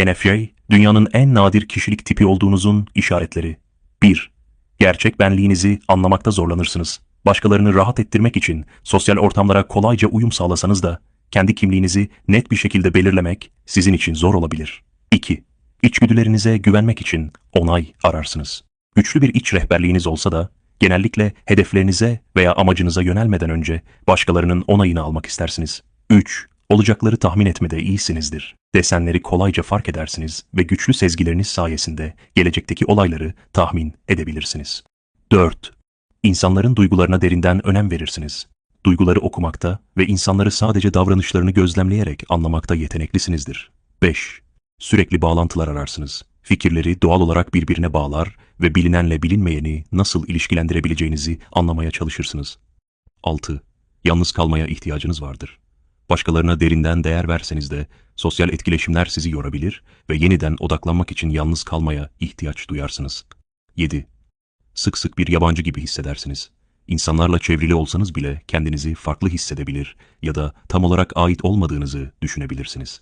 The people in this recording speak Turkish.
ENFJ, dünyanın en nadir kişilik tipi olduğunuzun işaretleri. 1. Gerçek benliğinizi anlamakta zorlanırsınız. Başkalarını rahat ettirmek için sosyal ortamlara kolayca uyum sağlasanız da kendi kimliğinizi net bir şekilde belirlemek sizin için zor olabilir. 2. İçgüdülerinize güvenmek için onay ararsınız. Güçlü bir iç rehberliğiniz olsa da genellikle hedeflerinize veya amacınıza yönelmeden önce başkalarının onayını almak istersiniz. 3. Olacakları tahmin etmede iyisinizdir. Desenleri kolayca fark edersiniz ve güçlü sezgileriniz sayesinde gelecekteki olayları tahmin edebilirsiniz. 4. İnsanların duygularına derinden önem verirsiniz. Duyguları okumakta ve insanları sadece davranışlarını gözlemleyerek anlamakta yeteneklisinizdir. 5. Sürekli bağlantılar ararsınız. Fikirleri doğal olarak birbirine bağlar ve bilinenle bilinmeyeni nasıl ilişkilendirebileceğinizi anlamaya çalışırsınız. 6. Yalnız kalmaya ihtiyacınız vardır. Başkalarına derinden değer verseniz de sosyal etkileşimler sizi yorabilir ve yeniden odaklanmak için yalnız kalmaya ihtiyaç duyarsınız. 7. Sık sık bir yabancı gibi hissedersiniz. İnsanlarla çevrili olsanız bile kendinizi farklı hissedebilir ya da tam olarak ait olmadığınızı düşünebilirsiniz.